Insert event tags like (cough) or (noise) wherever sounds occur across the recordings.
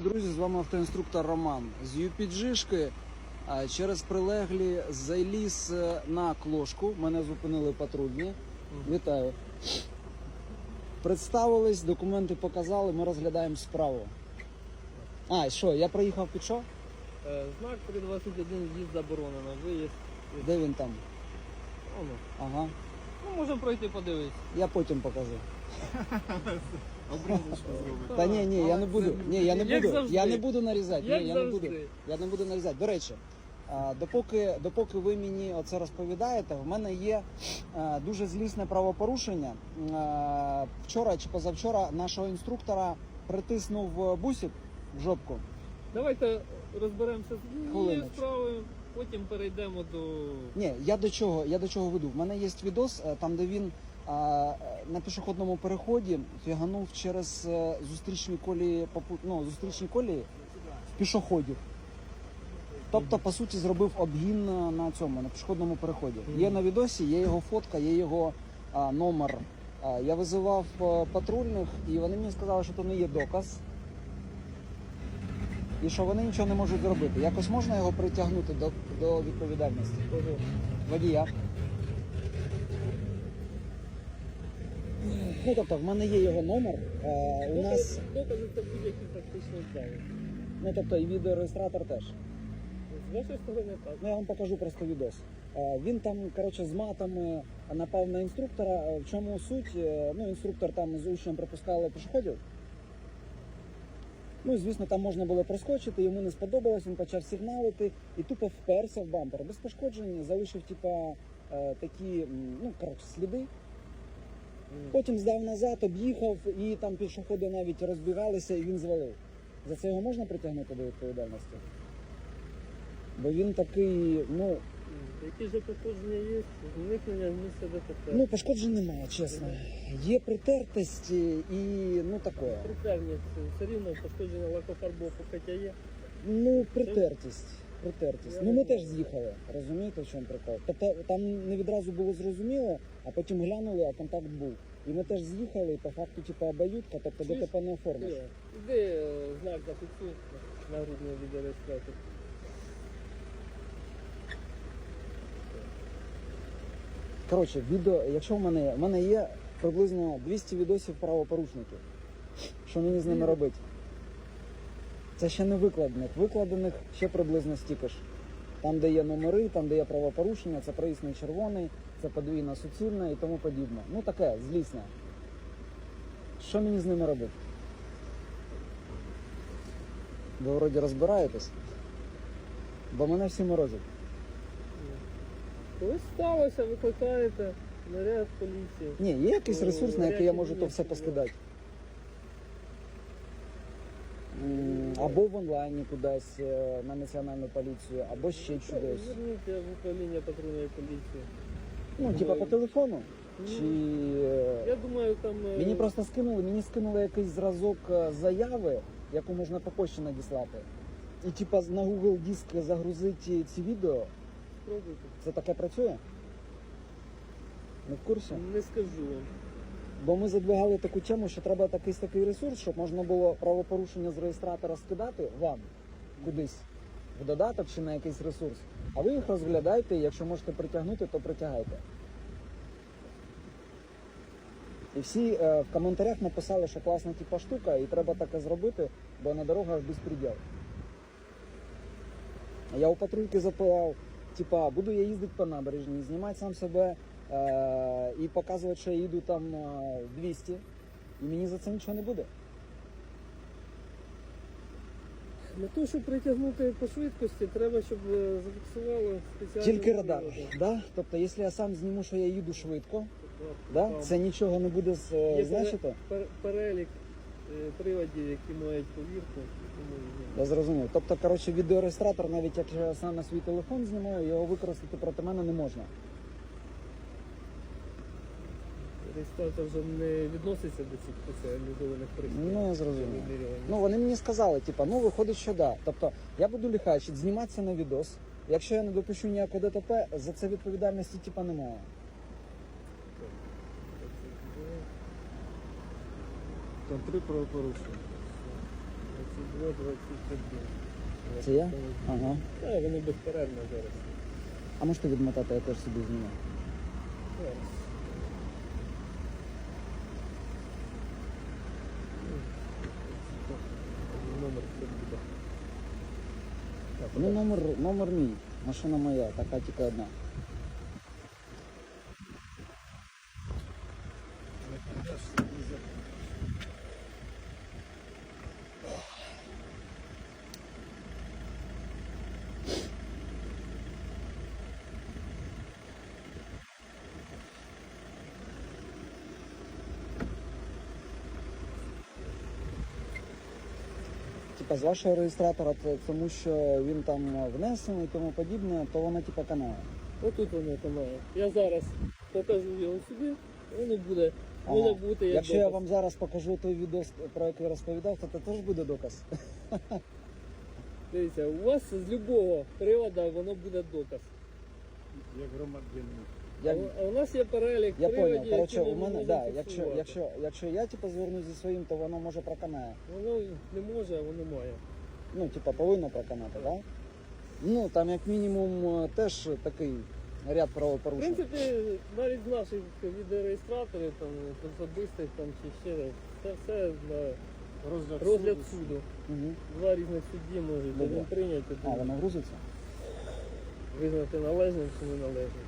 Друзі, з вами автоінструктор Роман з UPG-шки через прилеглі заліз е, на клошку. Мене зупинили патрульні. Вітаю. Представились, документи показали, ми розглядаємо справу. А, що, я проїхав під що? Е, Знак 321 в'їзд заборонено. Виїзд. Де він там? Воно. Ага. Ну, можемо пройти подивитися. Я потім покажу. (laughs) Обрізочку зробити. Та ні, ні, я не буду. Ні, я не Як буду. завжди. Я не буду нарізати. Як Ні, я не завжди. буду. Я не буду нарізати. До речі, а, допоки, допоки ви мені оце розповідаєте, в мене є а, дуже злісне правопорушення. А, Вчора чи позавчора нашого інструктора притиснув бусик в жопку. Давайте розберемося з однією Хвилиночку. справою, потім перейдемо до. Ні, я до чого, я до чого веду. В мене є відос, е, там де він а, на пішохідному переході фіганув через е, зустрічні колії ну, зустрічні колії пішоходів. Тобто, по суті, зробив обгін е, на цьому, на пішохідному переході. Є на відосі, є його фотка, є його а, номер. А, я визивав е, патрульних, і вони мені сказали, що це не є доказ. І що вони нічого не можуть зробити. Якось можна його притягнути до, до відповідальності. Водія. Ну тобто, в мене є його номер. Е, у нас, докази це будь-які практично справи. ну тобто, і відеореєстратор теж. З вашої сторони так. Ну я вам покажу просто відос. Е, Він там, коротше, з матами напав на інструктора. Е, В чому суть? Е, Ну, інструктор там з учнем пропускали пішоходів. Ну, і, звісно, там можна було проскочити, йому не сподобалось, він почав сигналити і тупо вперся в бампер. Без пошкоджень залишив, типа, е, такі, м, ну, коротше, сліди. Потім здав назад, об'їхав, і там пішоходи навіть розбігалися, і він звалив. За це його можна притягнути до відповідальності? Бо він такий, ну, Які ж походження є, зникнення з місця ДТП. ну пошкоджень немає, чесно. Є притертості і ну таке. Припевність, все рівно пошкодження лакофарбового хоча є. Ну, притертість. Притертість. Ну ми теж з'їхали, розумієте, в чому прикол? Тобто там не відразу було зрозуміло, а потім глянули, а контакт був. І ми теж з'їхали, і по факту, типу, обоюдка, тобто Чуєш? ДТП не оформиш. Іди, Іди е, знак зафіксуй на грудний відеореєстратор. Коротше, відео, якщо в мене є, в мене є приблизно 200 відосів правопорушників. Що мені з ними робити? Це ще не викладених. Викладених ще приблизно стільки ж. Там, де є номери, там, де є правопорушення, це проїзд на червоний, це подвійна суцільна і тому подібне. Ну таке, злісне. Що мені з ними робити? Ви вроді розбираєтесь? Бо мене всі морозять. Коли сталося, викликаєте наряд поліції. Ні, є якийсь ресурс, на який я можу то все поскидати. М, Або в онлайні кудись е, на національну поліцію, або ще Що, чудось. Зверніться в управління патрульної поліції. Ну, типа по телефону. Чи е, Я думаю, там. е, мені просто скинули, мені скинули якийсь зразок заяви, яку можна по почті надіслати. І типа на Google диск загрузити ці відео. спробуйте. Це таке працює? Не в курсі? Не скажу вам. Бо ми задвигали таку тему, що треба такий такий ресурс, щоб можна було правопорушення з реєстратора скидати вам кудись в додаток чи на якийсь ресурс. А ви їх розглядаєте, і якщо можете притягнути, то притягайте. І всі е, в коментарях написали, що класна типа штука, і треба таке зробити, бо на дорогах безпреділ. Я у патрульки запитав, типа, буду я їздити по набережній, знімати сам себе е- і показувати, що я їду там е, 200, і мені за це нічого не буде. Для того, щоб притягнути по швидкості, треба, щоб е, зафіксували спеціальні. Тільки радар. Да? Тобто, якщо я сам зніму, що я їду швидко, Тобто, да? це нічого не буде з- е, є значити. пер- перелік е, приладів, які мають повірку. тому, Я зрозумів. Тобто, коротше, відеореєстратор, навіть якщо я сам на свій телефон знімаю, його використати проти мене не можна. Реєстратор вже не відноситься до цих спеціалізованих пристроїв. Ну, я зрозумів. Ну, вони мені сказали, типа, ну виходить, що да. Тобто я буду ліхачити, зніматися на відос. Якщо я не допущу ніякого ДТП, за це відповідальності типа немає. Там три правопорушення. Оце Вот 21. Це я? Ага. Так, вони безперервно зараз. А можете відмотати, я теж собі зніму. Зараз. Номер це буде. Так, Ну, номер, номер мій. Машина моя, така тільки одна. Типа з вашого реєстратора, тому що він там внесений і тому подібне, то воно типа канає. Отут воно канає. Я зараз покажу його сюди, воно буде, Ага. буде бути як Якщо я вам зараз покажу той відос, про який розповідав, то це теж буде доказ. Дивіться, у вас з любого приводу воно буде доказ. Як громадянин. Як... А у- нас є перелік Я понял. Коротше, у мене, да, якщо, якщо, якщо я типу, звернусь зі своїм, то воно може проканає. Воно не може, а воно має. Ну, типа, повинно проканати, так? Да? Ну, там як мінімум е, теж такий ряд правопорушень. В принципі, навіть з наших відеореєстраторів, там, особистих там, чи ще раз, це все на Розгляд, розгляд суду. суду. Угу. Два різних судді можуть Добре. один прийняти, А, воно грузиться? визнати належним чи неналежним.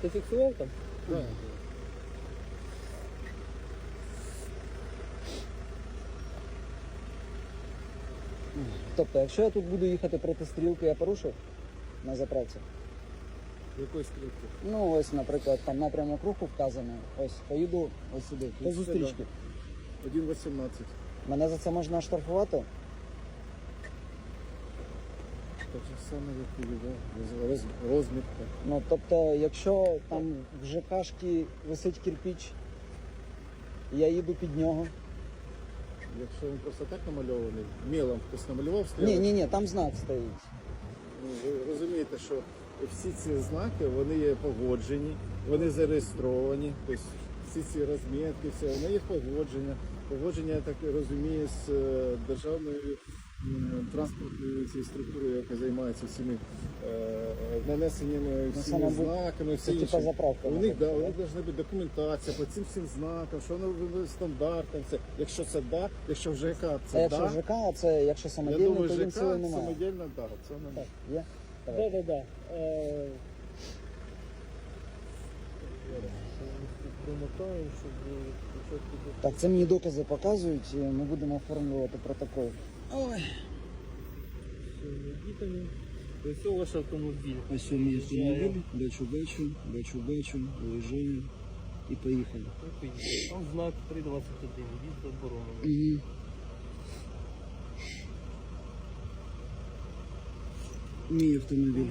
Ти фіксував там? Так. Тобто, якщо я тут буду їхати проти стрілки, я порушив на заправці. Якої стрілки? Ну, ось, наприклад, там напрямок руху вказаний. Ось, поїду ось сюди, по Ось зустрічці. 1.18. Мене за це можна оштрафувати? Так же саме, як да? Роз, розмітка. Ну, тобто, якщо там в ЖКшці висить кирпіч, я їду під нього. Якщо він просто так намальований, мелом хтось намалював Ні, ні, ні, там знак стоїть. Ну, ви розумієте, що всі ці знаки вони є погоджені, вони зареєстровані, тобто всі ці розмітки, все, вони є погодження. Погодження, я так розумію, з е, державною м, транспортною цією структурою, яка займається всіми е, нанесеннями Ну, всіми знаками, все Це типа інше. заправка. У них, да, у них должна бути документація по цим всім знакам, що воно стандартом, це. Якщо це да, якщо в ЖК А якщо да, ЖК, а це якщо я самодільний, думаю, то він сили немає. самодільно, да, це не Так, є? Давай. Так. Е, щоб Так, це мені докази показують, і ми будемо оформлювати протокол. Ой. Ось ваш автомобіль. Ось у мій автомобіль, бачу, бачу, бачу, бачу, виїжджаю і поїхали. Там знак 321, від заборонено. Угу. Мій автомобіль.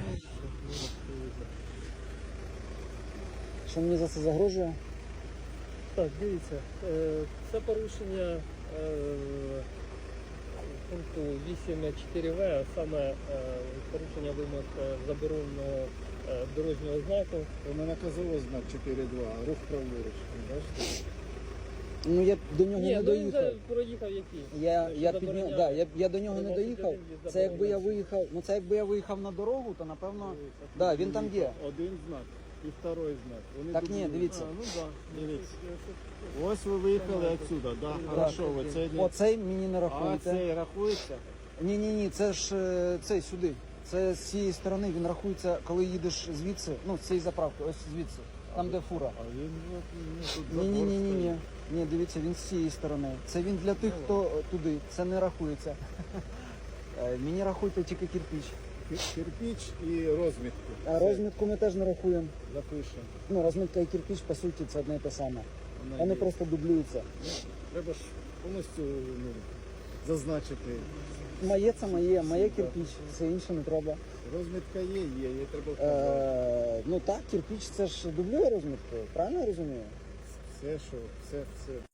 Що мені за це загрожує? Так, дивіться, е, це порушення е, пункту 8.4в, а саме е, порушення вимог е, забороненого е, дорожнього знаку. У мене наказово знак 4.2, рух праворуч. Бачите? Ну я до нього Ні, не ну він доїхав. вже проїхав який? Я, я, Забороняє. да, я, я до нього не 13 доїхав. Це якби я забороняє. виїхав, ну це якби я виїхав на дорогу, то напевно. Да, він там є. Один знак і второй знак. Вони Так ні, дивіться. А, ну так. Дивіться. Ось ви виїхали відсюди, да, хорошо, ви це не... Оцей мені не А рахуєте. цей рахується? Ні, ні, ні, це ж е, цей сюди. Це з цієї сторони він рахується, коли їдеш звідси, ну з цієї заправки, ось звідси, там де фура. А він ну, ну, тут Ні, ні, ні, ні, ні. Ні, дивіться, він з цієї сторони. Це він для тих, хто е, туди. Це не рахується. (laughs) Е, Мені рахуйте тільки кирпіч. Кир- Кирпіч і розмітку. А розмітку ми теж не рахуємо. Запишемо. Ну, розмітка і кирпіч, по суті, це одне і те саме. Вона Вони є. просто дублюються. Треба ж повністю ну, зазначити. Моє це моє, моє кирпіч, все інше не треба. Розмітка є, є, її треба вказати. Е, ну так, кирпіч це ж дублює розмітку, правильно я розумію? все, що все, все.